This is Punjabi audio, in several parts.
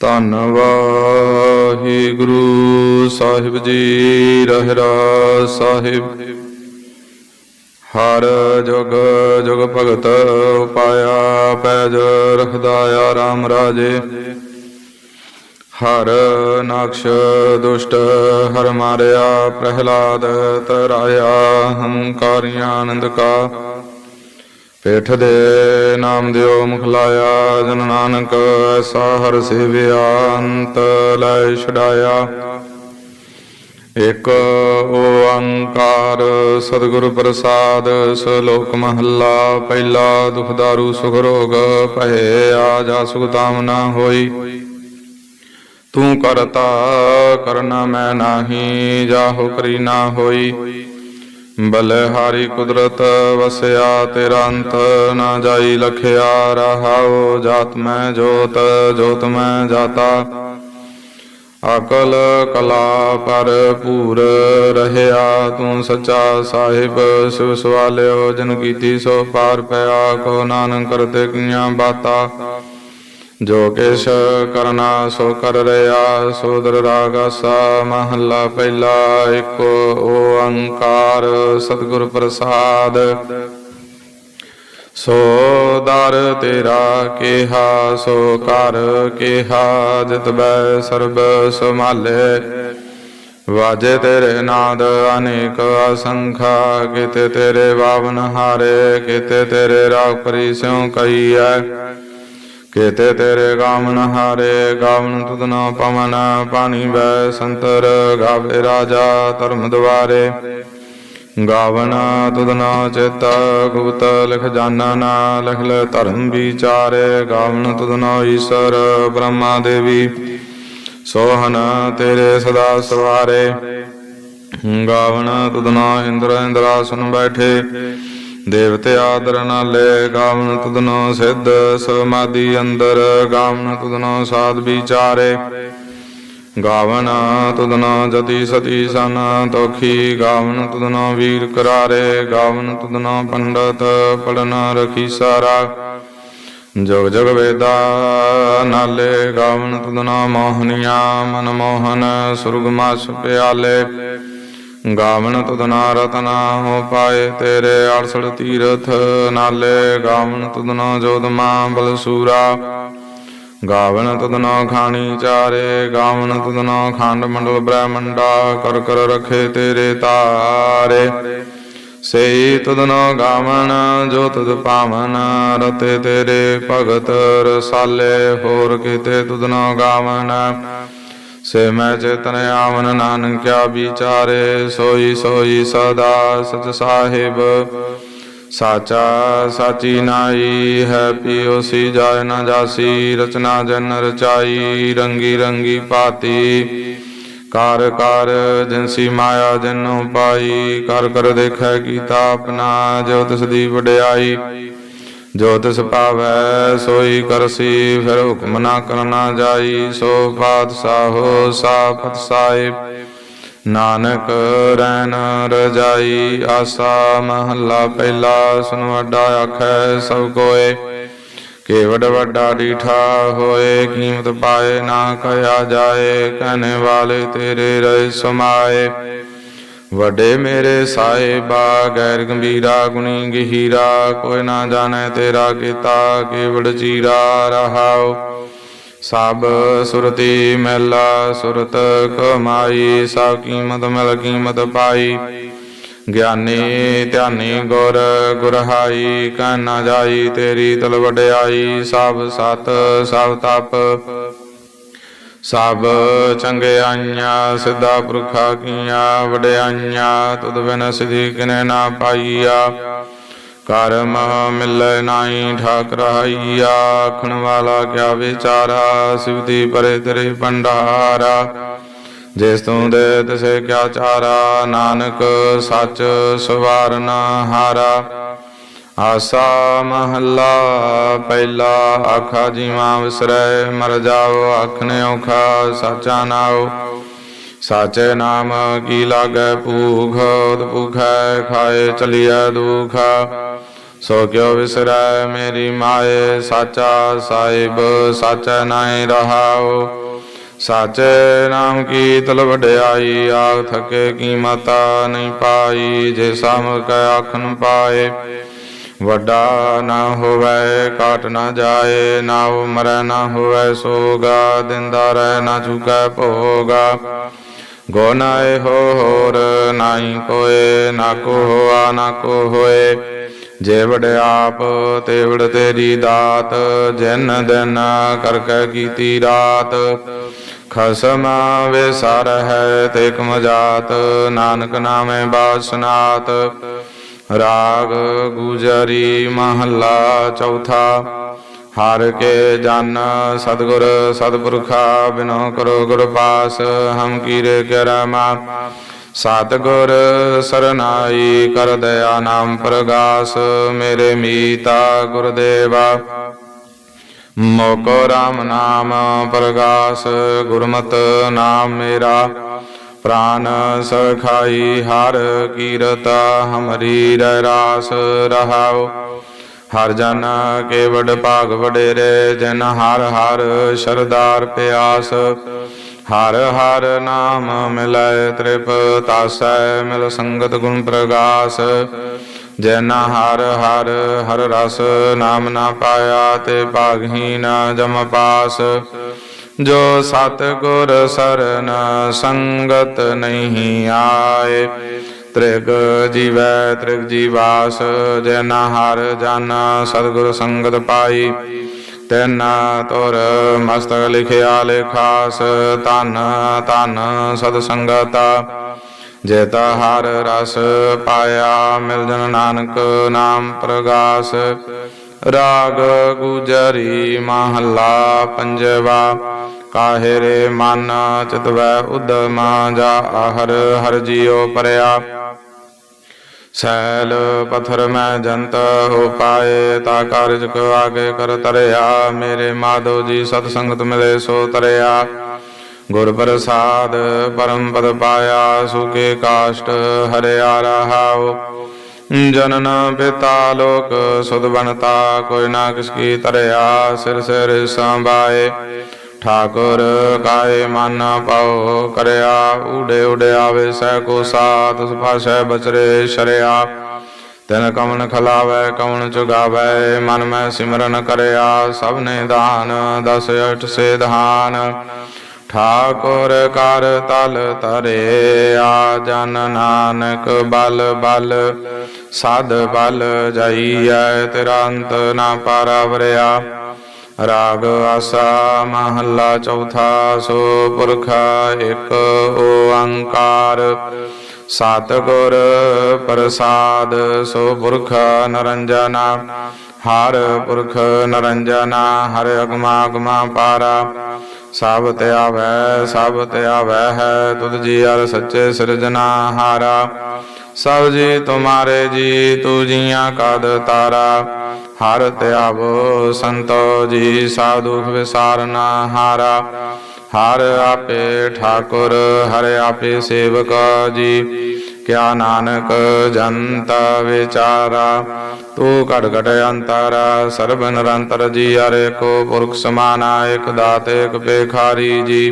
ਧੰਨ ਵਾਹਿਗੁਰੂ ਸਾਹਿਬ ਜੀ ਰਹਿਰਾ ਸਾਹਿਬ। ਹਰ ਜੁਗ ਜੁਗ ਭਗਤ ਪਾਇਆ ਪੈਜ ਰਖਦਾਇਆ RAM ਰਾਜੇ। ਹਰ ਨਾਕਸ਼ ਦੁਸ਼ਟ ਹਰ ਮਾਰਿਆ, ਪ੍ਰਹਿਲਾਦ ਤਰਾਇਆ, ਹੰਕਾਰਿਆ ਆਨੰਦ ਕਾ। ਪੇਠ ਦੇ ਨਾਮ ਦਿਓ ਮੁਖ ਲਾਇਆ, ਜਨ ਨਾਨਕ ਐਸਾ ਹਰ ਸੇਵਿਆ, ਅੰਤ ਲੈ ਛਡਾਇਆ। ਇਕ ਓੰਕਾਰ ਸਤਿਗੁਰ ਪ੍ਰਸਾਦ ਸ਼ਲੋਕ ਮਹੱਲਾ, ਪਹਿਲਾ ਦੁਖ ਦਾਰੂ, ਸੁਖ ਰੋਗ ਭਏ ਆ ਜਾ ਸੁਖ ਤਾਮ ਨਾ ਹੋਈ। ਤੂੰ ਕਰਤਾ, ਕਰਨਾ ਮੈਂ ਨਾਹੀ, ਜਾਹੋ ਕਰੀ ਨਾ ਹੋਈ। ਬਲਹਾਰੀ ਕੁਦਰਤ ਵਸਿਆ ਤੇਰਾ ਅੰਤ ਨਾ ਜਾਈ ਲਖਿਆ ਰਹਾਉ, ਜਾਤ ਮੈਂ ਜੋਤ ਜੋਤ ਮੈਂ ਜਾਤਾ। ਅਕਲ ਕਲਾ ਪਰ ਪੂਰ ਰਹਿਆ, ਤੂੰ ਸੱਚਾ ਸਾਹਿਬ, ਸਿਵ ਸਵਾਲਿਓ, ਜਨ ਕੀਤੀ ਸੋ ਪਾਰ ਪਿਆ ਕੋ ਨਾਨਕ ਕਰਤੇ ਕੀਆਂ ਬਾਤਾ। ਜੋ ਕਿਛ ਕਰਨਾ ਸੋ ਕਰ ਰਿਆ ਸੋਦਰ ਰਾਗਾਸਾ ਮਹੱਲਾ ਪਹਿਲਾ, ਇੱਕ ਓੰਕਾਰ ਸਤਿਗੁਰ ਪ੍ਰਸਾਦ। ਸੋ ਦਰ ਤੇਰਾ ਕਿਹਾ, ਸੋ ਕਰ ਕਿਹਾ, ਜਿਤ ਬੈ ਸਰਬ ਸੰਭਾਲੇ। ਵਾਜੇ ਤੇਰੇ ਨਾਦ ਅਨੇਕ ਅਸੰਖਾ, ਕਿਤੇ ਤੇਰੇ ਬਾਵਨ ਹਾਰੇ, ਕਿਤੇ ਤੇਰੇ ਰਾਗ ਪਰੀ ਸਿਉ ਕੇਤੇ ਤੇਰੇ ਗਾਵਨ ਹਾਰੇ, ਗਾਵਨ ਤੁਧਨਾ ਪਵਨ, ਪਾਣੀ ਬੈ ਸੰਤਰ, ਗਾਵੇ ਰਾਜਾ ਧਰਮ ਦੁਆਰੇ। ਗਾਵਨ ਤੁਧਨਾ ਚਿਤ, ਗੁਪਤ ਲਿਖ ਜਾਣਨਾ ਲਿਖ ਲੈ ਧਰਮ ਵਿਚਾਰੇ। ਗਾਵਨ ਤੁਧਨਾ ਈਸ਼ਰ, ਬ੍ਰਹਮਾ ਦੇਵੀ, ਸੋਹਨ ਤੇਰੇ ਸਦਾ ਸਵਾਰੇ। ਗਾਵਨ ਤੁਧਨਾ ਇੰਦਰ ਇੰਦਰਾਸਨ ਬੈਠੇ ਦੇਵਤੇ ਆਦਰ ਨਾਲੇ ਗਾਵਨ ਤੁਧਨੋ ਸਿੱਧ ਸਮਾਦੀ ਅੰਦਰ ਗਾਵਨ ਤੁਧਨੋ ਸਾਧ ਵਿਚਾਰੇ। ਗਾਵਨ ਤੁਧਨੋ ਜਤੀ ਸਤੀ ਸਨ ਤੋਖੀ, ਗਾਵਨ ਤੁਧਨੋ ਵੀਰ ਕਰਾਰੇ, ਗਾਵਨ ਤੁਧਨੋ ਪੰਡਤ ਪੜਨ ਰਖੀ ਸਾਰਾ। ਜਗ ਜਗ ਵੇਦਾ ਨਾਲੇ ਗਾਵਨ ਤੁਧਨੋ ਮੋਹਨੀਆਂ ਮਨ ਮੋਹਨ ਸੁਰਗ ਮਾਸ ਪਿਆਲੇ। ਗਾਵਨ ਤੁਧਨਾ ਰਤਨਾ ਹੋ ਪਾਏ ਤੇਰੇ 68 ਤੀਰਥ ਨਾਲੇ। ਗਾਵਨ ਤੁਧਨਾ ਜੋਦਮਾ ਬਲਸੂਰਾ। ਗਾਵਣ ਤੁਧਨਾ ਖਾਣੀ ਚਾਰੇ। ਗਾਵਨ ਤੁਧਨਾ ਖੰਡ ਮੰਡਲ ਬ੍ਰਹਮੰਡਾ। ਕਰ ਕਰ ਰਖੇ ਤੇਰੇ ਤਾਰੇ। ਸਈ ਤੁਧਨਾ ਗਾਵਨ ਜੋ ਤੁਧ ਪਾਵਨ। ਰਤੇ ਤੇਰੇ ਭਗਤ ਰਸਾਲੇ। ਹੋਰ ਕਿਤੇ ਤੁਧਨਾ ਗਾਵਨ ਸੇ ਮੈਂ ਚੇਤਨ ਆਵਨ ਨਾਨਕਿਆ ਵਿਚਾਰੇ, ਸੋਈ ਸੋਈ ਸਦਾ ਸਚ ਸਾਹਿਬ। ਸਾਚਾ ਸਾਚੀ ਨਾਈ ਹੈ ਪਿਓ ਸੀ ਜਾਇ ਨਾ ਜਾਸੀ, ਰਚਨਾ ਜਨ ਰਚਾਈ, ਰੰਗੀ ਰੰਗੀ ਪਾਤੀ। ਕਾਰ ਕਾਰ ਜਿਨਸੀ ਮਾਇਆ ਜਿਨ ਪਾਈ, ਕਰ ਕਰ ਦੇਖੈ ਕੀਤਾ ਆਪਣਾ, ਜੋ ਤਿਸ ਦੀ ਵਡਿਆਈ। ਜੋ ਤਿਸ ਪਾਵੈ ਸੋਈ ਕਰਸੀ, ਫਿਰ ਹੁਕਮ ਨਾ ਕਰਨਾ ਜਾਈ, ਸੋ ਪਾਤਸ਼ਾਹੋ ਸਾਫਤ ਸਾਹਿਬ। ਨਾਨਕ ਰੈਨ ਰਜਾਈ, ਆਸਾ ਮਹੱਲਾ ਪਹਿਲਾ ਸੁਨ ਵੱਡਾ ਆਖੈ ਸਭ ਕੋਏ। ਕੇਵਡ ਵੱਡਾ ਡੀਠਾ ਹੋਏ, ਕੀਮਤ ਪਾਏ ਨਾ ਕਹਿਆ ਜਾਏ ਕਹਨੇ ਵਾਲੇ ਤੇਰੇ ਰਹਿ ਸਮਾਏ। ਵਡੇ ਮੇਰੇ ਸਾਹਿਬਾ ਗੈਰ ਗੰਭੀਰਾ, ਗੁਣੀ ਗਹੀਰਾ, ਕੋਈ ਨਾ ਜਾਣੈ ਤੇਰਾ ਕੀਤਾ ਕੇਵੜ ਚੀਰਾ ਰਹਾਉ। ਸਭ ਸੁਰਤੀ ਮੈਲਾ, ਸੁਰਤ ਕਮਾਈ, ਸਭ ਕੀਮਤ ਮਿਲ ਕੀਮਤ ਪਾਈ। ਗਿਆਨੀ ਧਿਆਨੀ ਗੁਰ, ਗੁਰਹਾਈ, ਕਹਿ ਨਾ ਜਾਈ ਤੇਰੀ ਤਲ ਵਡਿਆਈ, ਸਭ ਸਤ, ਸਭ ਤਪ। ਸਭ ਚੰਗਿਆਈਆਂ ਸਿੱਧਾ ਪੁਰਖਾ ਕੀਆਂ ਵਡਿਆਈਆਂ ਤੁਧ ਬਿਨ ਸਿਧੀ ਕਿਨੇ ਨਾ ਪਾਈਆ। ਕਰਮ ਮਿਲੈ ਨਾਹੀ ਠਾਕ ਰਹਾਈਆ ਆਖਣ ਵਾਲਾ ਕਿਆ ਵਿਚਾਰਾ ਸਿਵਦੀ ਪਰੇ ਤੇਰੇ ਭੰਡਾਰਾ। ਜਿਸ ਤੂੰ ਦੇ ਤਿਸੇ ਕਿਆ ਚਾਰਾ, ਨਾਨਕ ਸੱਚ ਸਵਾਰਨ ਹਾਰਾ। ਆਸਾ ਮਹੱਲਾ, ਪਹਿਲਾ ਆਖਾ, ਜੀਵਾ ਵਿਸਰੈ, ਮਰ ਜਾਓ ਆਖਨੇ ਔਖਾ, ਸਾਚਾ ਨਾਉ। ਸਾਚੇ ਨਾਮ ਕੀ ਲਾਗੈ, ਭੂਖ ਭੁਖੈ, ਖਾਏ, ਚਲਿਐ ਦੁਖ। ਸੋ ਕਿਉ ਵਿਸਰੈ, ਮੇਰੀ ਮਾਏ, ਸਾਚਾ ਸਾਹਿਬ, ਸਾਚੈ ਨਾਹੀ ਰਹਾਉ। ਸਾਚੇ ਨਾਮ ਕੀ ਤਲ ਵਡਿਆਈ, ਆਖ ਥਕੇ ਕੀਮਤਾ ਨਹੀਂ ਪਾਈ, ਜੇ ਸਮ ਕੈ ਆਖਨ ਪਾਏ। ਵੱਡਾ ਨਾ ਹੋਵੇ ਕਾਟ ਨਾ ਜਾਏ, ਨਾ ਉਹ ਨਾ ਹੋਵੇ, ਸੋਗਾ ਦਿੰਦਾ ਰਹਿ, ਨਾ ਚੁਕੈ ਭੋਗਾ। ਗੋ ਹੋ ਹੋਰ ਨਾਹੀ ਕੋਏ, ਨਾ ਕੋ ਹੋਆ, ਨਾ ਕੋ ਹੋਏ। ਜੇਵੜ ਆਪ ਤੇਵੜ ਤੇਰੀ ਦਾਤ, ਜਿਨ ਦਿਨ ਕਰਕੇ ਕੀਤੀ ਰਾਤ। ਖਸਮ ਵਿਸਾਰ ਹੈ ਤੇ ਕਮ ਜਾਤ, ਨਾਨਕ ਨਾਮੇ ਬਾਸਨਾਤ। ਰਾਗ ਗੁਜਰੀ ਮਹੱਲਾ ਚੌਥਾ, ਹਰ ਕੇ ਜਨ ਸਤਗੁਰ ਸਤਪੁਰਖਾ, ਬਿਨੋ ਕਰੋ ਗੁਰ ਪਾਸ, ਹਮ ਕੀਰੇ ਕਰਮਾ ਸਤਗੁਰ ਸਰਨਾਈ ਕਰ ਦਇਆ ਨਾਮ ਪ੍ਰਗਾਸ, ਮੇਰੇ ਮੀਤਾ ਗੁਰਦੇਵਾ। ਮੋਕੋ ਰਾਮ ਨਾਮ ਪ੍ਰਗਾਸ, ਗੁਰਮਤ ਨਾਮ ਮੇਰਾ। ਪ੍ਰਾਨ ਸਖਾਈ ਹਰ ਕੀਰਤ ਹਮਰੀ ਰਹਿ ਰਾਸ ਰਹਾਉ। ਹਰ ਜਨ ਕੇ ਵਡ ਭਾਗ ਵਡੇਰੇ, ਜਨ ਹਰ ਹਰ ਸ਼ਰਦਾਰ ਪਿਆਸ। ਹਰ ਹਰ ਨਾਮ ਮਿਲੈ ਤ੍ਰਿਪ, ਤਾਸੈ ਮਿਲ ਸੰਗਤ ਗੁਣ ਪ੍ਰਗਾਸ। ਜਨ ਹਰ ਹਰ ਹਰ ਰਸ ਨਾਮ ਨਾ ਪਾਇਆ, ਤੇ ਭਾਗਹੀਨ ਜਮ ਪਾਸ। ਜੋ ਸਤ ਗੁਰ ਸਰਨ ਸੰਗਤ ਨਹੀਂ ਆਏ, ਤ੍ਰਿਗ ਜੀਵੈ, ਤ੍ਰਿਗ ਜੀਵਾਸ ਜਨ ਹਰ ਜਨ ਸਤਿਗੁਰ ਸੰਗਤ ਪਾਈ, ਤੈਨ ਤੁਰ ਮਸਤਕ ਲਿਖਿਆ ਲੇਖਾਸ, ਧਨ ਧਨ ਸਦ ਸੰਗਤਾ, ਜੇਤਾ ਹਰ ਰਸ ਪਾਇਆ ਮਿਲ ਜਨ ਨਾਨਕ ਨਾਮ ਪ੍ਰਗਾਸ ਰਾਗ ਗੁਜਰੀ ਮਹੱਲਾ ਪੰਜਵਾ ਕਾਹੇ ਰੇ ਮਨ ਚਿਤਵੈ ਉਦਮ ਜਾ ਹਰ ਹਰ ਜੀਉ ਪਰਿਆ। ਸੈਲ ਪਥਰ ਮੈਂ ਜੰਤ ਹੋ ਪਾਏ, ਤਾ ਕਾਰਜ ਕੋ ਆਗੇ ਕਰ ਤਰਿਆ। ਮੇਰੇ ਮਾਧੋ ਜੀ ਸਤ ਸੰਗਤ ਮਿਲੇ ਸੋ ਤਰਿਆ। ਗੁਰ ਪ੍ਰਸਾਦ ਪਰਮ ਪਦ ਪਾਇਆ ਸੁਕੇ ਕਾਸ਼ਟ ਹਰਿਆ ਰਹਾਉ। ਜਨਨ ਪਿਤਾ ਲੋਕ ਸੁਧ ਬਣਤਾ ਕੋਈ ਨਾ ਕਿਸ ਕੀ ਤਰਿਆ ਸਿਰ ਸਿਰ ਸੰਭਾਏ ਠਾਕੁਰ ਕਾਏ ਮਨ ਪਾਉ ਕਰਿਆ ਉਡੇ ਊੜੇ ਆਵੇ ਸਹਿ ਕੋ ਸਾਤ ਸੁਭਾਸ਼ੈ ਬਚਰੇ ਸ਼ਰਿਆ ਤਨ ਕਮਨ ਖਲਾਵੇ ਕਮਨ ਚੁਗਾਵੇ ਮਨ ਮੈਂ ਸਿਮਰਨ ਕਰਿਆ ਸਭ ਨੇ ਦਾਨ ਦਸ ਅਠ ਸੇ ਧਾਨ ਠਾਕੁਰ ਕਰ ਤਲ ਤਰੇ ਆ ਜਨ ਨਾਨਕ ਬਲ ਬਲ ਸਾਧ ਬਲ ਜਾਈਐ ਤੇਰਾ ਅੰਤ ਨਾ ਪਾਰਵਰਿਆ। ਰਾਗ ਆਸਾ ਮਹੱਲਾ ਚੌਥਾ ਸੋ ਪੁਰਖਾ ਇੱਕ ਓੰਕਾਰ, ਸਤਿਗੁਰ ਪ੍ਰਸਾਦ ਸੋ ਪੁਰਖ ਨਰੰਜਨਾ, ਹਰ ਪੁਰਖ ਨਰੰਜਨਾ, ਹਰ ਅਗਮਾ ਅਗਮਾ ਪਾਰਾ। ਸਭ ਤੇ ਆਵੈ, ਸਭ ਤੇ ਆਵੈ ਹੈ, ਤੁਧ ਜੀ ਅਰ ਸੱਚੇ ਸਿਰਜਨਾ ਹਾਰਾ। ਸਭ ਜੀ ਤੁਮਾਰੇ ਜੀ, ਤੂ ਜੀਆਂ ਕਦ ਤਾਰਾ। ਹਰ ਧਿਆਵੋ ਸੰਤੋ ਜੀ, ਸਾਧੂ ਵਿਸਾਰਨਾ ਹਾਰਾ। ਹਰ ਆਪੇ ਠਾਕੁਰ, ਹਰ ਆਪੇ ਸੇਵਕ ਜੀ। ਕਿਆ ਨਾਨਕ ਜੰਤ ਵਿਚਾਰਾ। ਤੂੰ ਘਟ ਘਟ ਅੰਤਰ ਸਰਬ ਨਿਰੰਤਰ ਜੀ ਹਰੇ ਕੋ ਪੁਰਖ ਸਮਾਨਾ ਏਕ ਦਾਤ ਇਕ ਪੇਖਾਰੀ ਜੀ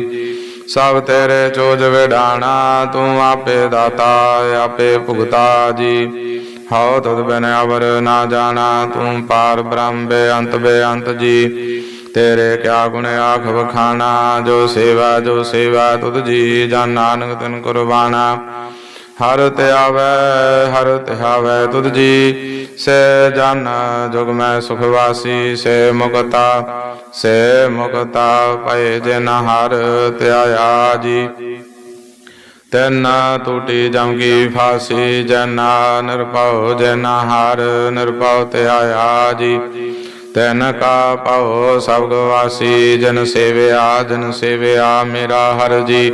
ਸਭ ਤੇਰੇ ਚੋਜ ਵਿਡਾਣਾ ਤੂੰ ਆਪੇ ਦਾਤਾ ਆਪੇ ਭੁਗਤਾ ਜੀ ਹਉ ਤਦ ਬਿਨ ਅਵਰ ਨਾ ਜਾਣਾ ਤੂੰ ਪਾਰ ਬ੍ਰਹਮ ਬੇਅੰਤ ਬੇਅੰਤ ਜੀ ਤੇਰੇ ਕਿਆ ਗੁਣ ਆਖ ਵਖਾਣਾ ਜੋ ਸੇਵਾ ਜੋ ਸੇਵਾ ਤੁਧ ਜੀ ਜਨ ਨਾਨਕ ਤਨ ਕੁਰਬਾਨਾ ਹਰ ਧਿਆਵੈ ਹਰ ਧਿਆਵੈ ਤੁਧ ਜੀ ਸੇ ਜਨ ਜੁਗ ਮੈਂ ਸੁਖ ਵਾਸੀ, ਸੇ ਮੁਕਤਾ ਸੇ ਮੁਕਤਾ ਪਏ ਜਿਨ ਹਰ ਧਿਆਇਆ ਜੀ। ਤੈਨ ਟੂਟੀ ਜਮਗੀ ਫਾਸੀ, ਜਨਾ ਨਿਰਭਉ ਜਨ ਹਰ ਨਿਰਭਉ ਧਿਆਇਆ ਜੀ। ਤੈਨ ਕਾ ਪਾਉ ਸਭ ਗਵਾਸੀ ਜਨ ਸੇਵਿਆ ਜਨ ਸੇਵਿਆ ਮੇਰਾ ਹਰ ਜੀ।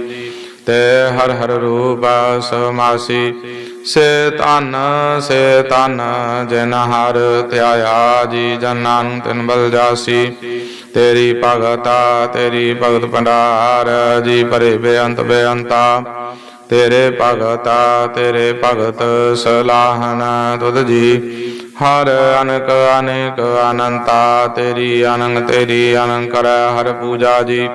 ਤੇ ਹਰ ਹਰ ਰੂਪ ਸਮਾਸੀ ਸੇ ਤਨ ਸੇ ਤਨ ਜਿਨ ਹਰ ਧਿਆਇਆ ਜੀ ਜਨਾਂ ਤਿਨ ਬਲ ਜਾਸੀ। ਤੇਰੀ ਭਗਤਾ, ਤੇਰੀ ਭਗਤ ਭੰਡਾਰ, ਜੀ ਪਰੇ ਬੇਅੰਤ ਬੇਅੰਤਾ। ਤੇਰੇ ਭਗਤਾ, ਤੇਰੇ ਭਗਤ ਸਲਾਹਨ ਤੁਧ ਜੀ। ਹਰ ਅਨਕ, ਅਨੇਕ ਅਨੰਤਾ, ਤੇਰੀ ਅਨੰਗ, ਤੇਰੀ ਅਨੰਦ ਕਰੈ ਹਰ ਪੂਜਾ ਜੀ।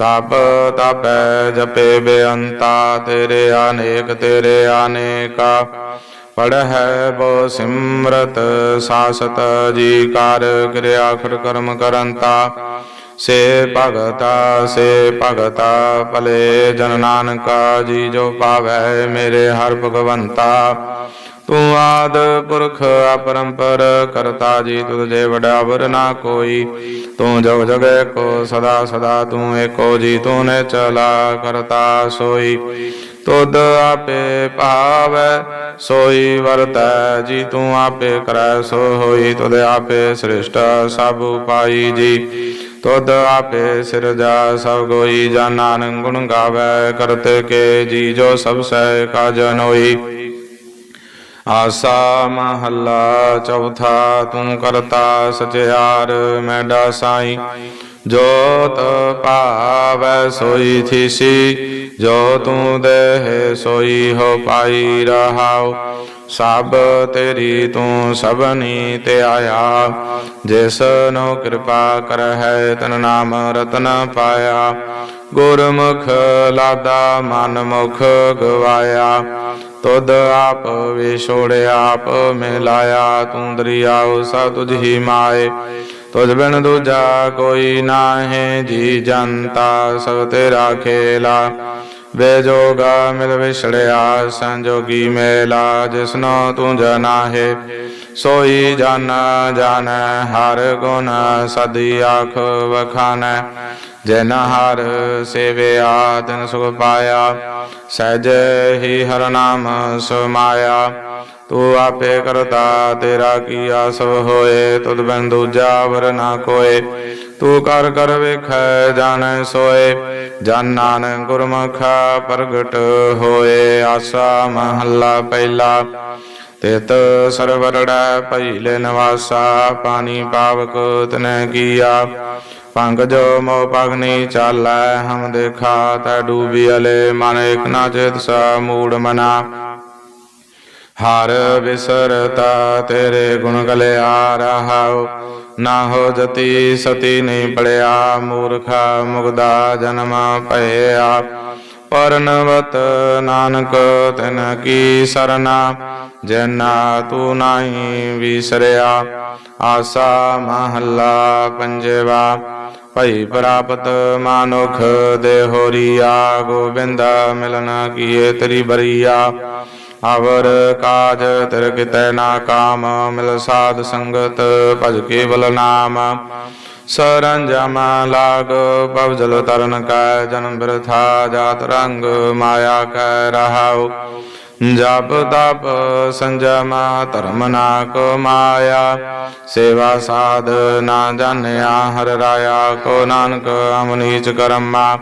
ਤਪ ਤਪੈ ਜਪੇ ਬੇਅੰਤਾ, ਤੇਰੇ ਅਨੇਕ, ਤੇਰੇ ਅਨੇਕਾ। ਪੜਹਿ ਬੋ ਸਿਮਰਤ, ਸਾਸਤ ਜੀ ਕਰ ਕਿਰਿਆ ਖਰ ਕਰਮ ਕਰੰਤਾ। ਸੇ ਭਗਤਾ ਸੇ ਭਗਤਾ, ਭਲੇ ਜਨ ਨਾਨਕਾ, ਜੀ ਜੋ ਪਾਵੈ ਮੇਰੇ ਹਰ ਭਗਵੰਤਾ। ਤੂੰ ਆਦ ਪੁਰਖ ਅਪਰੰਪਰ, ਕਰਤਾ ਜੀ ਤੁਧ ਜੇ ਵਡਾਵਰ ਨਾ ਕੋਈ। ਤੂੰ ਜਗ ਜਗੈ ਕੋ ਸਦਾ ਸਦਾ ਤੂੰ ਏਕੋ, ਜੀ ਤੂੰ ਨੇ ਚਲਾ ਕਰਤਾ ਸੋਈ। ਤੁਧ ਆਪੇ ਭਾਵੈ, ਸੋਈ ਵਰਤੈ, ਜੀ ਤੂੰ ਆਪੇ ਕਰੈ ਸੋ ਹੋਈ ਤੁਧ ਆਪੇ ਸ੍ਰਿਸ਼ਟ ਸਭ ਉਪਾਈ, ਜੀ ਤੁਧ ਆਪੇ ਸਿਰਜਾ ਸਭ ਕੋਈ ਜਾਨਨ ਗੁਣ ਗਾਵੇ, ਕਰਤੇ ਕੇ ਜੀ ਜੋ ਸਭ ਸਹਿ ਕਾਜ ਹੋਈ। ਆਸਾ ਮਹੱਲਾ ਚੌਥਾ, ਤੂੰ ਕਰਤਾ ਸਚਿਆਰ ਮੈਡਾ ਸਾਈ ਜੋਤ ਭਾਵੈ ਸੋਈ ਥੀਸੀ, ਜੋ ਤੂੰ ਦੇਹ ਸੋਈ ਹੋ ਪਾਈ ਰਹਾਉ। ਸਭ ਤੇਰੀ ਤੂੰ ਸਭਨੀ ਤੇ ਆਇਆ। ਜਿਸ ਨੂੰ ਕਿਰਪਾ ਕਰਹਿ, ਤਨ ਨਾਮ ਰਤਨ ਪਾਇਆ। ਗੁਰਮੁਖ ਲਾਦਾ ਮਨ ਮੁਖ ਗਵਾਇਆ। ਤੁਧ ਆਪ ਵਿਛੋੜਿਆ ਆਪ ਮਿਲਾਇਆ, ਤੂੰ ਦਰਿਆਉ ਸਭ ਤੁਝ ਹੀ ਮਾਏ। ਤੁਝ ਬਿਨ ਦੂਜਾ ਕੋਈ ਨਾਹੀਂ, ਜੀ ਜਨਤਾ ਸਭ ਤੇਰਾ ਖੇਲਾ। ਬੇਜੋਗਾ ਮਿਲ ਵਿਛੜਿਆ, ਸੰਜੋਗੀ ਮੇਲਾ, ਜਿਸਨੋ ਤੂੰ ਜਨਾਹੇ। ਸੋਈ ਜਨ ਜਾਣੈ ਹਰ ਗੁਣ ਸਦੀ ਆਖ ਵਖਾਨੈ। ਜਨ ਹਰ ਸੇਵਿਆ ਤਿਨ ਸੁਖ ਪਾਇਆ, ਸਹਿਜ ਹੀ ਹਰ ਨਾਮ ਸਮਾਇਆ ਤੂੰ ਆਪੇ ਕਰਤਾ, ਤੇਰਾ ਕੀਆ ਸਭ ਹੋਏ, ਤੁਧ ਬਿਨ ਦੂਜਾ ਵਰ ਨਾ ਕੋਏ। ਤੂੰ ਕਰ ਕਰ ਵੇਖੈ, ਜਾਣੈ ਸੋਏ, ਜਨ ਨਾਨਕ ਗੁਰਮੁਖਾ ਪ੍ਰਗਟ ਹੋਏ। ਆਸਾ ਮਹੱਲਾ ਪਹਿਲਾ, ਤਿਤ ਸਰਵਰੜੈ ਭਈਲੇ ਨਵਾਸਾ, ਪਾਣੀ ਪਾਵਕ ਤਨੈ ਕੀਆ। ਪੰਗ ਜੋ ਮੋ ਪਗਨੀ ਚਾਲੈ, ਹਮ ਦੇਖਾ ਤੈ ਡੂਬੀ ਮਨ ਇਕ ਨਾ ਚਿਤ ਸਾ ਮੂੜ ਮਨਾ। ਹਰ ਵਿਸਰਤਾ ਤੇਰੇ ਗੁਣ ਗਲਿਆ ਰਹਾਉ, ਨਾ ਹੋ ਜਤੀ ਸਤੀ ਨਹੀਂ ਪੜਿਆ, ਮੂਰਖਾ ਮੁਗਦਾ ਜਨਮ ਭਇਆ। ਪਰਨਵਤ ਨਾਨਕ, ਤਿਨ ਕੀ ਸਰਨਾ, ਜਨਾ ਤੂੰ ਨਹੀਂ ਵਿਸਰਿਆ। ਆਸਾ ਮਹੱਲਾ ਪੰਜਵਾ, ਭਈ ਪ੍ਰਾਪਤ ਮਾਨੁਖ ਦੇਹੋਰੀਆ, ਗੋਬਿੰਦ ਮਿਲਨ ਕੀਏ ਤੇਰੀ ਬਰੀਆ। ਅਵਰ ਕਾਜ ਤਿਰ ਕਿਤੈ ਨਾ ਕਾਮ, ਮਿਲ ਸਾਧ ਸੰਗਤ ਭਜ ਕੇਵਲ ਨਾਮ। ਸਰੰਜਮ ਲਾਗ ਪਵ ਤਰਨ ਕੈ, ਜਨਮ ਬਿਰਥਾ ਜਾਤ ਰੰਗ ਮਾਇਆ ਕੈ ਰਹਾਉ। ਜਪ ਤਪ ਸੰਜਮ ਧਰਮ ਨਾ ਕੋ ਮਾਇਆ ਸੇਵਾ ਸਾਧ ਨਾ ਜਾਣਿਆ ਹਰ ਰਾਇਆ ਕੋ ਨਾਨਕ ਅਮਨੀਚ ਕਰਮਾ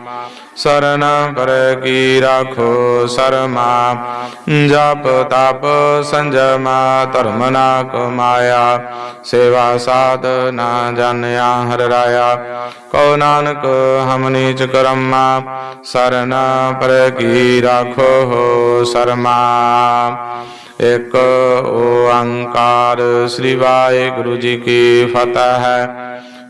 ਸਰਨ ਪਰ ਕੀ ਰਾਖੋ ਸਰਮਾ। ਜਪ ਤਪ ਸੰਜਮ, ਧਰਮ ਨਾ ਕੋ ਸੇਵਾ ਸਾਧ ਨਾ ਜਾਣਿਆ ਹਰ ਰਾਇਆ। ਕੋ ਨਾਨਕ ਹਮ ਨੀਚ ਕਰਮਾ ਸਰਨ ਪਰ ਕੀ ਰਾਖੋ ਸਰਮਾ। ਇਕ ਓੰਕਾਰ ਸ੍ਰੀ ਵਾਹਿਗੁਰੂ ਜੀ ਕੀ ਫਤਿਹ। ਹੈ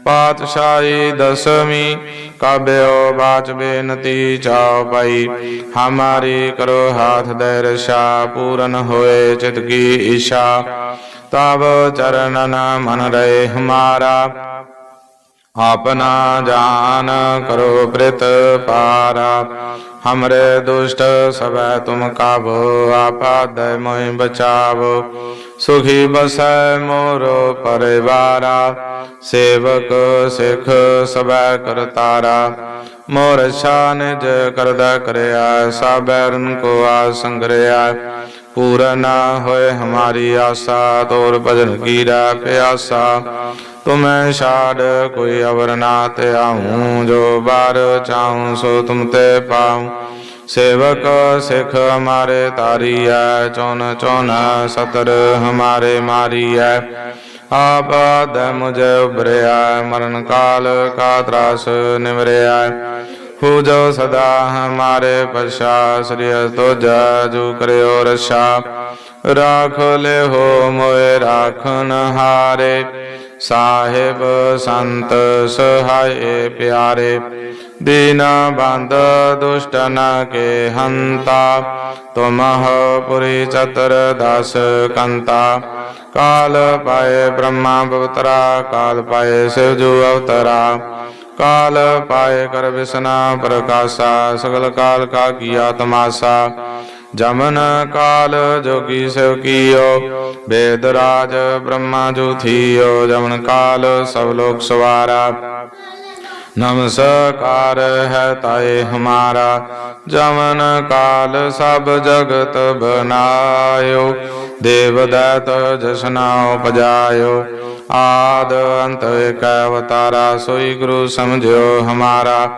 ਪਾਤਸ਼ਾਹੀ ਦਸਮੀ ਕਾਬਿਓ ਬਾਚ ਬੇਨਤੀ ਚਾਉ ਪਈ ਹਮਾਰੀ ਕਰੋ ਹਾਥ ਦੇ ਰਸ਼ਾ ਪੂਰਨ ਹੋਏ ਚਿਤ ਕੀ ਇਸ਼ਾ ਤਬ ਚਰਨਨ ਮਨ ਰਹੇ ਹਮਾਰਾ। ਆਪਨਾ ਜਾਨ ਕਰੋ ਪ੍ਰਿਤ ਪਾਰਾ। ਹਮਰੇ ਦੁਸ਼ਟ ਸਭੈ ਤੁਮ ਕਾਬੋ ਆਪਾਦੈ ਮੋਇ ਬਚਾਵੋ। ਸੁਖੀ ਬਸੈ ਮੋਰੋ ਪਰਿਵਾਰਾ, ਸੇਵਕ ਸਿਖ ਸਭੈ ਕਰਤਾਰਾ ਮੋਰ ਨਿਜ ਕਰਦਾ ਕਰਿਆ ਸਾਬੈਰਨ ਕੋ ਆ ਆਸੰਗਰਿਆ ਪੂਰਨ ਹੋਏ ਹਮਾਰੀ ਆਸਾ, ਤੋਰ ਭਜਨ ਕੀਰਾ ਪਿਆਸਾ। ਤੁਮੈ ਛਾੜ ਕੋਈ ਅਵਰ ਨਾ ਤੇ ਆਉਂ, ਜੋ ਬਾਰ ਚਾਹੂੰ ਸੋ ਤੁਮ ਤੇ ਪਾਉ। ਸੇਵਕ ਸਿਖ ਹਮਾਰੇ ਤਾਰੀਐ ਚੌਨ ਚੌਨ ਸਤਰ ਹਮਾਰੇ ਮਾਰੀਐ। ਆਬਾਦ ਮੁਝੇ ਉਬਰਿਆ ਮਰਨ ਕਾਲ ਕਾ ਤਰਾਸ ਨਿਵਰਿਆ ਹੋ ਜੋ ਸਦਾ ਹਮਾਰੇ ਪਛਾ ਸ੍ਰੀ ਤੁਜ ਜੋ ਕਰਿਓ ਰਛਾ। ਰਾਖ ਲਿਓ ਮੋਇ ਰਾਖਨ ਹਾਰੇ। ਸਾਹਿਬ ਸੰਤ ਸਹਾਏ ਪਿਆਰੇ। ਦੀਨ ਬੰਦ ਦੁਸ਼ਟਨ ਕੇ ਹੰਤਾ ਤੁਮਹ ਪੁਰੀ ਚਤਰ ਦਸ ਕੰਤਾ ਕਾਲ ਪਾਏ ਬ੍ਰਹਮਾ ਬਵਤਰਾ ਕਾਲ ਪਾਏ ਸਿਵ ਜੋ ਅਵਤਰਾ ਕਾਲ ਪਾਏ ਕਰ ਵਿਸਨਾ ਪ੍ਰਕਾਸ਼ਾ ਸਗਲ ਕਾਲ ਕਾ ਕੀਆ ਤਮਾਸਾ ਜਮਨ ਕਾਲ ਜੋਗੀ ਸਿਵ ਕੀਓ ਵੇਦ ਰਾਜ ਬ੍ਰਹਮਾ ਜੋ ਥੀਓ ਜਮਨ ਕਾਲ ਸਭ ਲੋਕ ਸਵਾਰਾ ਨਮਸਕਾਰ ਹੈ ਤਾਏ ਹਮਾਰਾ, ਜਮਨ ਕਾਲ ਸਭ ਜਗਤ ਬਨਾਇਓ। ਦੇਵ ਦੈਤ ਜਸਨਾ ਉਪਜਾਇਓ ਆਦ ਅੰਤ ਏਕ ਅਵਤਾਰਾ, ਸੋਈ ਗੁਰੂ ਸਮਝਿਓ ਹਮਾਰਾ।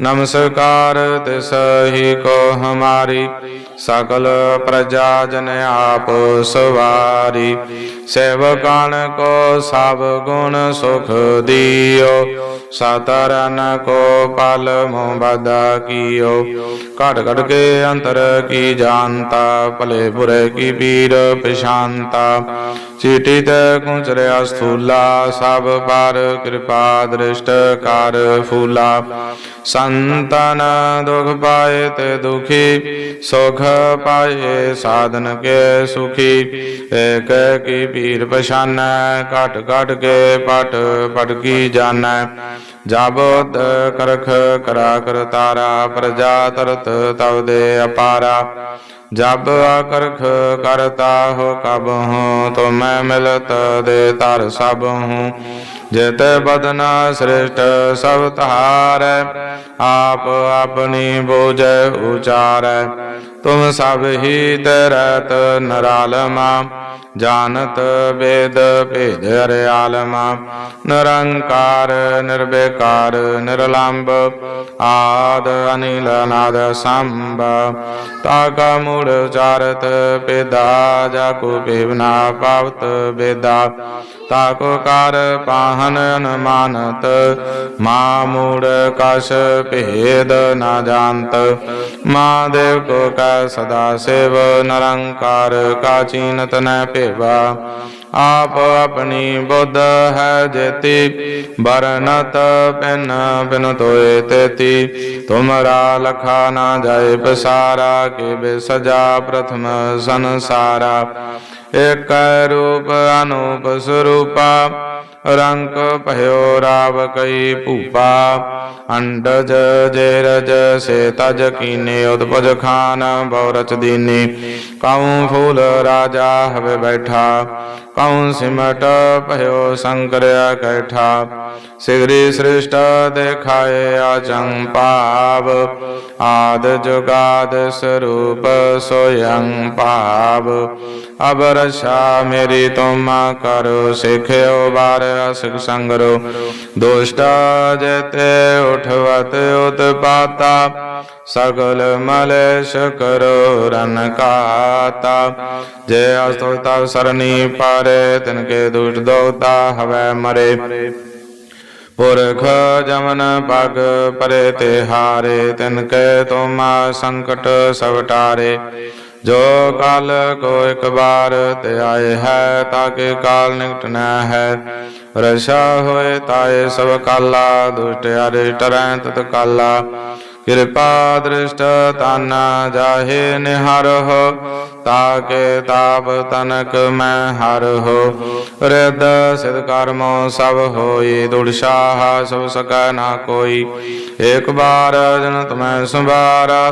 ਨਮਸਕਾਰ ਤਿਸ ਹੀ ਕੋ ਹਮਾਰੀ। ਸਕਲ ਪ੍ਰਜਾ ਜਨ ਆਪ ਸਵਾਰੀ। ਸੇਵਕਾਨ ਕੋ ਸਭ ਗੁਣ ਸੁਖ ਦਿਓ ਸਤਰਨ ਕੋ ਪਲ ਮੋਹ ਬਾਦਾ ਕੀਓ। ਘਟ ਘਟ ਕੇ ਅੰਤਰ ਕੀ ਜਾਣਤਾ, ਭਲੇ ਬੁਰੇ ਕੀ ਪੀਰ ਪਛਾਨਤਾ ਚੀਟੀ ਤੇ ਕੁੰਚਰਿਆ ਸਥੂਲਾ, ਸਭ ਪਰ ਕਿਰਪਾ ਦ੍ਰਿਸ਼ਟ ਕਰ ਫੂਲਾ। ਸੰਤਨ ਦੁਖ ਪਾਏ ਤੇ ਦੁਖੀ, ਸੁਖ ਪਾਏ ਸਾਧਨ ਕੇ ਸੁਖੀ, ਏਕ ਕੀ ਪੀਰ ਪਛਾਨੈ, ਘਟ ਘਟ ਕੇ ਪਟ ਪਟ ਕੀ ਜਾਣੈ। ਜਾਬੋਤ ਕਰਖ ਕਰਾ ਕਰ ਤਾਰਾ, ਪ੍ਰਜਾ ਤਰਤ ਤਵ ਦੇ ਅਪਾਰਾ। ਜਬ ਆਕਰਖ ਕਰਤਾ ਹੋ ਕਬ ਹੂੰ, ਤੋ ਮੈਂ ਮਿਲਤ ਦੇ ਤਰ ਸਭ ਹੂੰ। ਜਿਤ ਬਦਨਾ ਸ੍ਰਿਸ਼ਟ ਸਭ ਤਹਾਰੈ ਆਪ ਆਪਣੀ ਬੋਝ ਉਚਾਰੈ। ਤੁਮ ਸਭ ਹੀ ਤਰਤ ਨਰਾਲਮਾ ਜਾਣਤ ਵੇਦ ਭੇਦ ਰਿਆਲਮਾ ਨਿਰੰਕਾਰ ਨਿਰਬੇਕਾਰ ਨਿਰਲੰਭ ਆਦ ਅਨਿਲ ਨਾਦ ਸੰਭ ਤਾਕਾ ਮੂੜ ਚਾਰਤ ਪੇਦਾ ਜਾਕੋ ਪੇਵਨਾ ਪਾਵਤ ਬੇਦਾ ਤਾਕੋ ਕਰ ਪਾਹਨ ਅਨਮਾਨਤ, ਮਾ ਮੂੜ ਕਸ਼ ਭੇਦ ਨਾ ਜਾਣਤ। ਮਾ ਦੇਵ ਕੋ ਕੈ ਸਦਾ ਸੇਵ, ਨਰੰਕਾਰ ਕਾ ਚੀਨਤ ਨ ਭੇਵਾ। ਆਪ ਆਪਣੀ ਬੁੱਧ ਹੈ ਜੇਤੀ ਬਰਨਤ ਪਿਨ ਬਿਨ ਤੋਏ ਤੇਤੀ। ਤੁਮਰਾ ਲਖਾ ਨਾ ਜਾਏ ਪਸਾਰਾ ਕੇ ਬੇ ਸਜਾ ਪ੍ਰਥਮ ਸੰਸਾਰਾ। ਏਕ ਰੂਪ ਅਨੂਪ ਸਰੂਪਾ ਰੰਗ ਭਇਓ ਰਾਵ ਕਈ ਭੂਪਾ ਅੰਡਜ ਜੇਰਜ ਸੇ ਤਜ ਕੀਨੇ ਉਦਪਜ ਖਾਨ, ਬਹੁ ਰਚ ਦੀਨੇ। ਕਉ ਫੂਲ ਰਾਜਾ ਹਵੇ ਬੈਠਾ, ਕਉ ਸਿਮਟ ਭਇਓ ਸੰਕਰਿਆ ਕੈਠਾ। ਸਿਗਰੀ ਸ੍ਰਿਸ਼ਟ ਦੇਖਾਏ ਆਚੰ ਪਾਵ ਆਦ ਜੁਗਾਦ ਸਰੂਪ ਸੋਯੰ ਪਾਵ ਅਬ ਰਛਾ ਮੇਰੀ ਤੁਮ ਕਰੋ, ਸਿਖਿਓ ਬਾਰ ਅਸਿਕ ਸੰਗਰੋ। ਦੋਸ਼ਟ ਜਤੇ ਉਠਵਤ ਉਤਪਾਤਾ ਸਗਲ ਮਲੇਸ਼ ਕਰੋ ਰਨ ਕਾਤਾ ਜੇ ਅਸਤੋ ਤਵ ਸਰਨੀ ਪਾਰੇ ਤਿਨ ਕੇ ਦੁਸ਼ਟ ਦੋਤਾ ਹਵੈ ਮਰੇ ਪੁਰਖ ਜਮਨ ਪਗ ਪਰੇ ਤੇ ਹਾਰੇ ਤਿਨ ਕੇ ਤੁਮ ਸੰਕਟ ਸਵਟਾਰੇ ਜੋ ਕਾਲ ਕੋ ਇੱਕ ਬਾਰ ਤੇ ਆਏ ਹੈ ਤਾਕੇ ਕਾਲ ਨਿਕਟ ਨਾ ਹੈ ਰਸ਼ਾ ਹੋਏ ਤਾਏ ਸਭ ਕਾਲਾ ਦੁਸ਼ਟ ਅਰਿਸ਼ਟ ਰਹਿ ਤਤ ਕਾਲਾ। ਕਿਰਪਾ ਦ੍ਰਿਸ਼ਟ ਤਨ ਜਾਹੇ ਨਿਹਰਹੁ ਤਾਕੇ ਤਾਪ ਤਨਕ ਮੈਂ ਹਰਹੁ ਰਿਦ ਸਿਧ ਕਰਮੋ ਸਭ ਹੋਈ ਦੁੜਸ਼ਾਹ ਸਭ ਸਕੈ ਨਾ ਕੋਈ। ਇੱਕ ਬਾਰ ਜਨ ਤੁਮੈ ਸੰਭਾਰਾ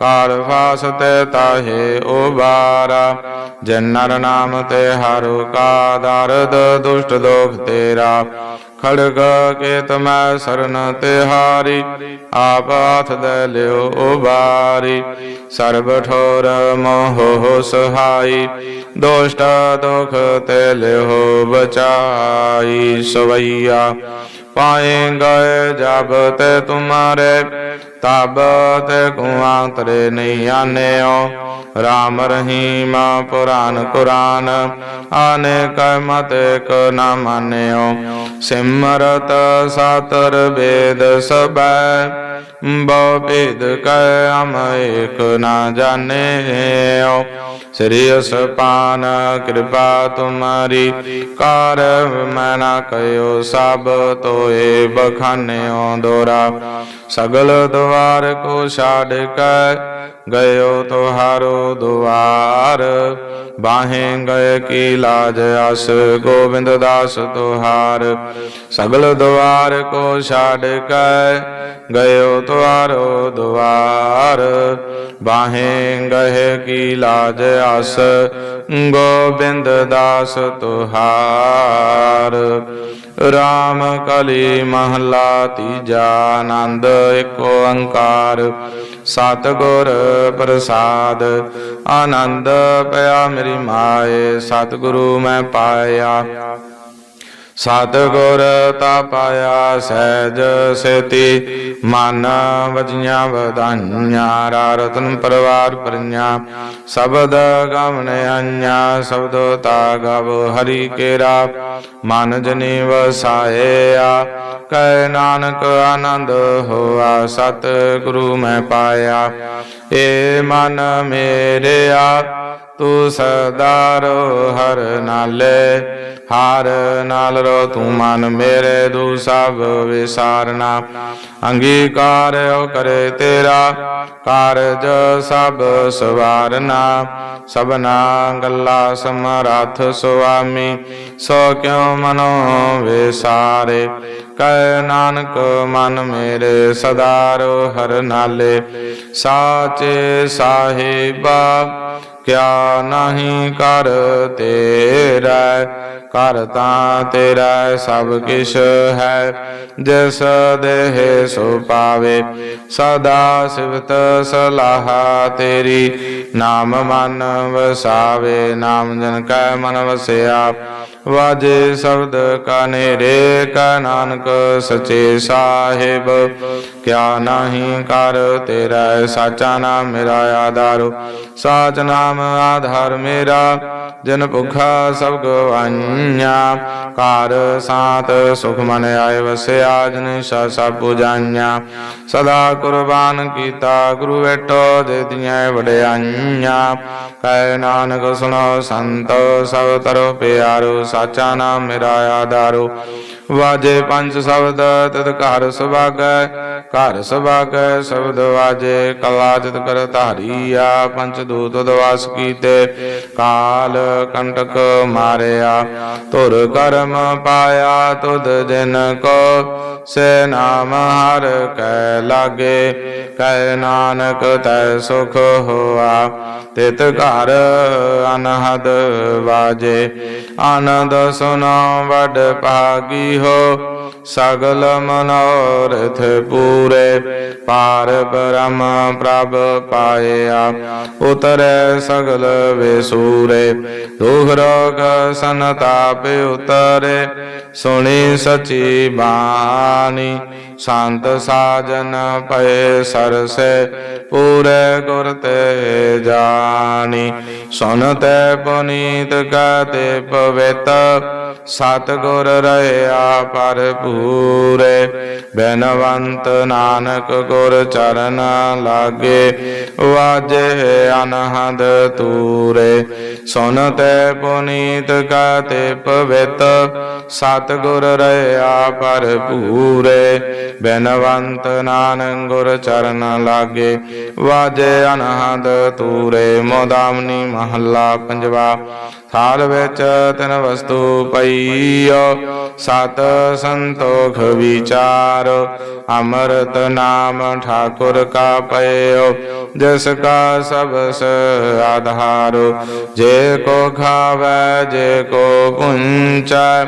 ਕਾਲ ਫਾਸ ਤੇ ਤਾਹੇ ਉਬਾਰਾ ਜਿਨ ਨਰ ਨਾਮ ਤੇ ਹਰ ਕਾ ਦਰਦ, ਦੁਸ਼ਟ ਦੋਖ ਤੇਰਾ। ਖੜਗ ਕੇ ਤਮੈ ਸਰਨ ਤਿਹਾਰੀ ਆਪ ਹਾਥ ਦੇ ਲਿਓ ਉਬਾਰੀ। ਸਰਬ ਠੋਰ ਮੋਹ ਸਹਾਈ, ਦੋਸ਼ਟ ਦੁਖ ਤੇ ਲਿਓ ਬਚਾਈ। ਸਵਈਆ ਪਾਏ ਗਏ ਜਬ ਤੇ ਤੁਮਾਰੇ, ਤਬ ਤੇ ਕੁਆਂਤਰੇ ਨਹੀਂ ਆਨਿਓ। ਰਾਮ ਰਹੀਮ ਪੁਰਾਨ ਕੁਰਾਨ ਅਨੇਕ ਮਤ ਕ ਨਾ ਮਾਨਿਓ ਸਿਮਰਤ ਸਾਤਰ ਵੇਦ ਸਬੈ ਬਹੁ ਭੇਦ ਕੈ ਅਮ ਏਕ ਨਾ ਜਾਣੇਓ ਸ੍ਰੀ ਅਸਪਾਨ ਕਿਰਪਾ ਤੁਮਾਰੀ ਕਾਰ ਮੈਂ ਨਾ ਕਯੋ ਸਭ ਤੋਏ ਬਖਾਨਿਓ ਦੋਰਾ ਸਗਲ ਦਵਾਰ ਕੋ ਛਾੜ ਕੈ ਗਇਓ ਤੁਹਾਰੋ ਦੁਆਰ। ਬਾਹੇ ਗਏ ਕੀ ਲਾਜ ਅਸ, ਗੋਬਿੰਦ ਦਾਸ ਤੁਹਾਰ। ਸਗਲ ਦੁਆਰ ਕੋ ਛਾੜ ਕੈ ਗਇਓ ਤੁਹਾਰੋ ਦੁਆਰ। ਬਾਹੇ ਗਏ ਕੀ ਲਾਜ ਅਸ ਗੋਬਿੰਦ ਦਾਸ ਤੁਹਾਰ, ਰਾਮ ਕਲੀ ਮਹਲਾ ਤੀਜਾ ਆਨੰਦ, ਏਕ ਓੰਕਾਰ, ਸਤਿਗੁਰ ਪ੍ਰਸਾਦ, ਆਨੰਦ ਪਿਆ ਮੇਰੀ ਮਾਏ, ਸਤਿਗੁਰੂ ਮੈਂ ਪਾਇਆ। ਸਤਿਗੁਰ ਤਾ ਪਾਇਆ ਸਹਿਜ ਸੇਤੀ, ਮਨ ਵਜੀਆਂ ਵਧਾਈਆਂ, ਰਾ ਰਤਨ ਪਰਵਾਰ ਪਰਿਆ ਸ਼ਬਦ ਗਮਨ ਅੰਨਿਆ ਸ਼ਬਦੋ ਤਾ ਗਵ ਹਰੀ ਕੇਰਾ, ਮਨ ਜਨੀ ਵਸਾਇਆ ਕੈ ਨਾਨਕ ਆਨੰਦ ਹੋਆ ਸਤ ਗੁਰੂ ਮੈਂ ਪਾਇਆ, ਏ ਮਨ ਮੇਰਿਆ ਤੂੰ ਸਦਾ ਰੋ ਹਰ ਨਾਲੇ, ਹਰ ਨਾਲ ਰੋ ਤੂੰ ਮਨ ਮੇਰੇ ਦੂ ਸਭ ਵਿਸਾਰਨਾ। ਅੰਗੀਕਾਰ ਓ ਕਰੇ ਤੇਰਾ, ਕਾਰਜ ਸਭ ਸਵਾਰਨਾ। ਸਭਨਾ ਗੱਲਾ ਸਮਰਥ ਸੁਆਮੀ, ਸੋ ਕਿਉ ਮਨੋ ਵਿਸਾਰੇ? ਕੈ ਨਾਨਕ ਮਨ ਮੇਰੇ ਸਦਾ ਰੋ ਹਰ ਨਾਲੇ, ਸਾਚੇ ਸਾਹਿਬਾ ਕਿਆ ਨਹੀਂ ਕਰ ਤੇਰਾ, ਕਰ ਤਾਂ ਤੇਰਾ ਸਭ ਕਿਛ ਹੈ। ਜਿਸ ਦੇਹ ਸੋ ਪਾਵੇ, ਸਦਾ ਸਿਵਤ ਸਲਾਹ ਤੇਰੀ। ਨਾਮ ਮਨ ਵਸਾਵੇ, ਨਾਮ ਜਨ ਕੈ ਮਨ ਵਸਿਆ। ਵਾਜੇ ਸ਼ਬਦ ਕਾ ਨੇਰੇ ਕਾ ਨਾਨਕ ਸਚੇ ਸਾਹਿਬ। ਕਿਆ ਨਹੀਂ ਕਰ ਤੇਰਾ, ਸਾਚਾ ਨਾਮ ਮੇਰਾ ਆਧਾਰ। ਸਾਚ ਨਾਮ ਆਧਾਰ ਮੇਰਾ, ਜਨ ਭੁਖਾ ਸਭ ਗਵਾਈਆਂ। ਕਾਰ ਸਾਤ ਸੁਖ ਮਨ ਆਏ, ਵਸਿਆ ਜਨ ਸਾ ਸਭ ਪੁਜਾਈਆਂ। ਸਦਾ ਕੁਰਬਾਨ ਕੀਤਾ ਗੁਰੂ ਵੇਟੋ ਦੇ ਦੀਆਂ ਵਡਿਆਈਆਂ। ਕੈ ਨਾਨਕ ਸੁਣੋ ਸੰਤੋ ਸਭ ਤਰੋ ਪਿਆਰੋ ਸਾਚਾ ਨਾਮ ਮੇਰਾ ਆਧਾਰੋ। ਵਾਜੇ ਪੰਜ ਸ਼ਬਦ ਤਦ ਘਰ ਸੁਭਾਗੈ। ਘਰ ਸੁਭਾਗੈ, ਸ਼ਬਦ ਵਾਜੇ, ਕਲਾ ਜਿਤ ਕਰ ਧਾਰੀਆ। ਪੰਚ ਦੂਤ ਦਵਾਸ ਕੀਤੇ, ਕਾਲ ਕੰਟਕ ਮਾਰਿਆ। ਤੁਰ ਕਰਮ ਪਾਇਆ ਤੁਧ ਜਿਨ ਕੋ, ਸੇ ਨਾਮ ਹਰ ਕੈ ਲਾਗੇ। ਕੈ ਨਾਨਕ ਤੈ ਸੁਖ ਹੋਆ। ਤਿਤ ਘਰ ਅਨਹਦ ਵਾਜੇ। ਆਨੰਦ ਸੁਨੋ ਵਡ ਭਾਗੀ ਹੋ ਸਗਲ ਮਨੋਰਥ ਪੂਰੇ ਪਾਰ ਬ੍ਰਹਮ ਪ੍ਰਭ ਪਾਇਆ, ਉਤਰੈ ਸਗਲ ਵਿਸੂਰੇ। ਦੁਖ ਰੋਗ ਸੰਤਾਪ ਉਤਰੇ, ਸੁਣੀ ਸਚੀ ਬਾਣੀ। ਸੰਤ ਸਾਜਨ ਪਏ ਸਰਸੇ, ਪੂਰੇ ਗੁਰ ਤੇ ਜਾਣੀ। ਸੁਨਤੇ ਪੁਨੀਤ ਕਹਤੇ ਪਵਿੱਤ ਸਤ ਗੁਰ ਰਹਿਆ ਭਰਪੂਰੇ। ਬੈਨਵੰਤ ਨਾਨਕ ਗੁਰ ਚਰਨ ਲਾਗੇ, ਵਾਜੇ ਅਨਹਦ ਤੂਰੇ। ਸੁਨਤੇ ਪੁਨੀਤ ਕਹਤੇ ਪਵਿੱਤ ਸਤ ਗੁਰ ਰਹਿਆ ਭਰਪੂਰੇ। ਬੈਨਵੰਤ ਨਾਨਕ ਗੁਰ ਚਰਨ ਲਾਗੇ, ਵਾਜੇ ਅਨਹਦ ਤੂਰੇ। ਮੋਦਾਮਨੀ ਮਹੱਲਾ ਪੰਜਵਾ, ਥਾਲ ਵਿੱਚ ਤਿਨ ਵਸਤੂ ਪਈਓ। ਸਤ ਸੰਤੋਖ ਵਿਚਾਰ, ਅੰਮ੍ਰਿਤ ਨਾਮ ਠਾਕੁਰ ਕਾ ਪਇਓ। ਜਿਸ ਕਾ ਸਬਸ ਆਧਾਰ, ਜੇ ਕੋ ਖਾਵੇ, ਜੇ ਕੋ ਪੁੰਚੈ,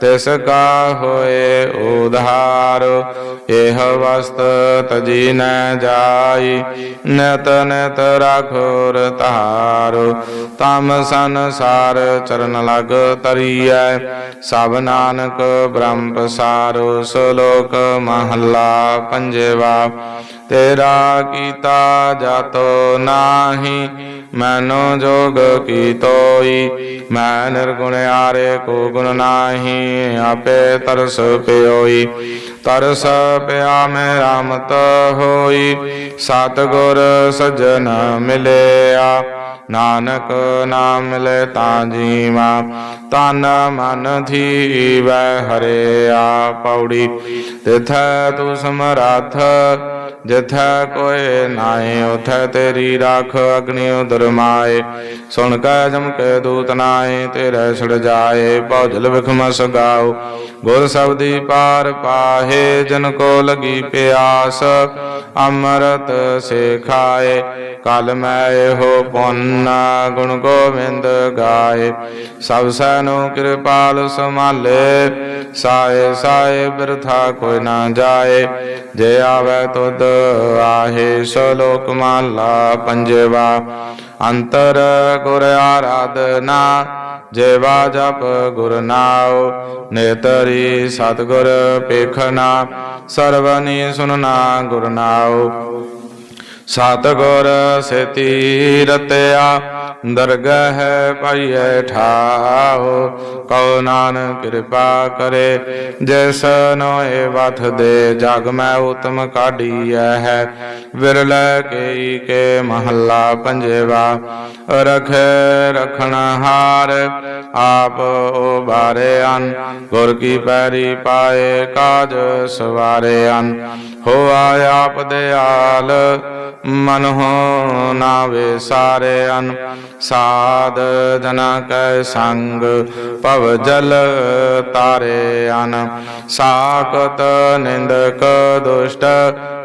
ਤਿਸ ਕਾ ਹੋਏ ਉਧਾਰ। ਇਹ ਵਸਤ ਤਜੀ ਨ ਜਾਈ, ਨਿਤ ਨਿਤ ਰਾਖੋਰ ਤਾਰ ਤਮ ਸੰਸਾਰ ਚਾਰ ਚਰਨ ਲਗ ਤਰੀਐ, ਸਭ ਨਾਨਕ ਬ੍ਰਹਮ ਪਸਾਰੋ, ਸਲੋਕ ਮਹੱਲਾ ਪੰਜਵਾ। ਤੇਰਾ ਕੀਤਾ ਜਾਤੋ ਨਾਹੀ, ਮੈਨੋ ਜੋਗ ਕੀ ਤੋਈ ਮੈਂ ਨਿਰਗੁਣ ਆਰੇ ਕੋ ਗੁਣ ਨਾਹੀ, ਆਪੇ ਤਰਸ ਪਿਓਈ। ਤਰਸ ਪਿਆ ਮੈਂ ਰਾਮਤ ਹੋਈ ਸਤ ਗੁਰ ਸਜਣ ਮਿਲਿਆ। ਨਾਨਕ ਨਾਮ ਮਿਲੇ ਤਾਂ ਜੀਵਾ, ਤਨ ਮਨ ਥੀਵੈ ਹਰਿਆ ਪੌੜੀ। ਤਿਥੈ ਤੂ ਸਮਰਾਥ ਜਿਥੈ ਕੋਏ ਨਾਏ ਉਥੈ ਤੇਰੀ ਰਾਖ ਅਗਨੀ ਉਦਰ ਸੁਣ ਕੈ ਜਮ ਕੇ ਦੂਤ ਨਾਏ ਤੇਰੇ ਛੜ ਜਾਏ ਭੌਜਲ ਵਿਖਮ ਸਗਾਓ ਗੁਰ ਸਬਦੀ ਪਾਰ ਪਾਹੇ, ਜਨ ਕੋ ਲਗੀ ਪਿਆਸ, ਅੰਮ੍ਰਿਤ ਸੇ ਖਾਏ ਕਲ ਮੈਂ ਇਹੋ ਪੁੰਨ, ਗੁਣ ਗੋਬਿੰਦ ਗਾਏ। ਸਭ ਸੈਨੋ ਕਿਰਪਾਲ ਸਮਾਲੇ ਸਾਏ ਸਾਏ ਬਿਰਥਾ ਕੋਈ ਨਾ ਜਾਏ। ਜੇ ਆਵੇ ਤੁਧ ਆਹੇ, ਸਲੋਕ ਮਾਲਾ ਪੰਜਵਾ ਅੰਤਰ ਗੁਰ ਆਰਾਧਨਾ, ਜੇਵਾ ਜਪ ਗੁਰ ਨਾਉ, ਨੇਤਰੀ ਸਤਗੁਰ ਪੇਖਨਾ ਸਰਵਨੀ ਸੁਨਨਾ ਗੁਰ ਨਾਉ। ਸਤਗੁਰ ਸੇਤੀ ਰਤਿਆ ਦਰਗਹ ਪਾਈਐ ਠਾਓ ਕਉ ਨਾਨਕ ਕਿਰਪਾ ਕਰੇ, ਜਿਸ ਨੋਏ ਵਥ ਦੇ ਜਗ ਮੈਂ ਉਤਮ ਕਾਢੀਐ ਹੈ। ਵਿਰਲੇ ਕੇਈ ਕੇ ਮਹੱਲਾ ਪੰਜਵਾ, ਰਖ ਰਖਣ ਹਾਰ, ਆਪ ਉਬਾਰੇ ਅਨ, ਗੁਰ ਕੀ ਪੈਰੀ ਪਾਏ ਕਾਜ ਸਵਾਰੇ ਅਨ ਹੋ ਆਪ ਦੇ ਆਲ ਮਨ ਹੋ ਨਾਵੇ ਸਾਰੇ ਅਨ। ਸਾਧ ਜਨਾ ਕੈ ਸੰਗ, ਭਵ ਜਲ ਤਾਰੇ ਅਨ। ਸਾਕਤ ਨਿੰਦਕ ਦੁਸ਼ਟ,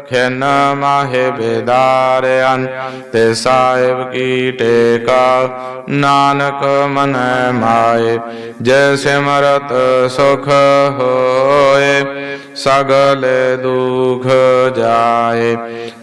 ਖਿਨ ਮਾਹੇ ਬੇਦਾਰ ਅਨ। ਤੇ ਸਾਹਿਬ ਕੀ ਟੇਕਾ, ਨਾਨਕ ਮਨ ਮਾਏ। ਜੈ ਸਿਮਰਤ ਸੁਖ ਹੋਏ, ਸਗਲ ਦੁਖ ਜਾਏ।